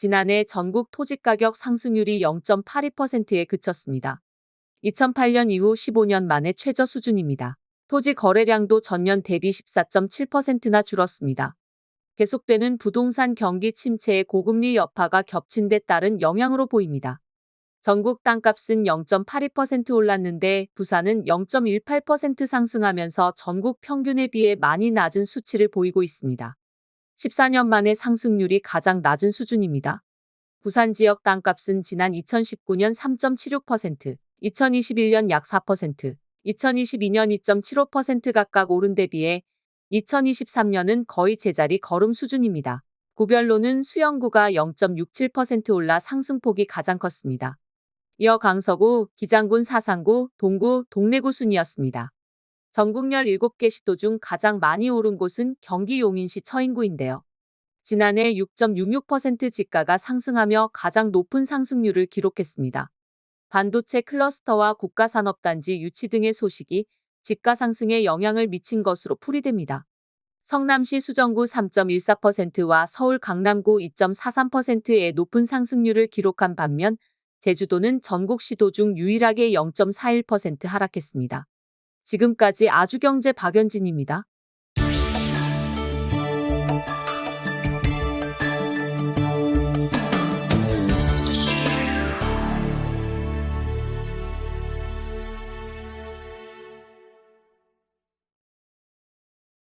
지난해 전국 토지가격 상승률이 0.82%에 그쳤습니다. 2008년 이후 15년 만에 최저 수준입니다. 토지 거래량도 전년 대비 14.7%나 줄었습니다. 계속되는 부동산 경기 침체의 고금리 여파가 겹친 데 따른 영향으로 보입니다. 전국 땅값은 0.82% 올랐는데 부산은 0.18% 상승하면서 전국 평균에 비해 많이 낮은 수치를 보이고 있습니다. 14년 만에 상승률이 가장 낮은 수준입니다. 부산 지역 땅값은 지난 2019년 3.76%, 2021년 약 4%, 2022년 2.75% 각각 오른 데 비해 2023년은 거의 제자리 걸음 수준입니다. 구별로는 수영구가 0.67% 올라 상승폭이 가장 컸습니다. 이어 강서구, 기장군 사상구, 동구, 동래구 순이었습니다. 전국 17개 시도 중 가장 많이 오른 곳은 경기 용인시 처인구인데요. 지난해 6.66% 지가가 상승하며 가장 높은 상승률을 기록했습니다. 반도체 클러스터와 국가산업단지 유치 등의 소식이 지가 상승에 영향을 미친 것으로 풀이됩니다. 성남시 수정구 3.14%와 서울 강남구 2.43%의 높은 상승률을 기록한 반면 제주도는 전국 시도 중 유일하게 0.41% 하락했습니다. 지금까지 아주경제 박연진입니다.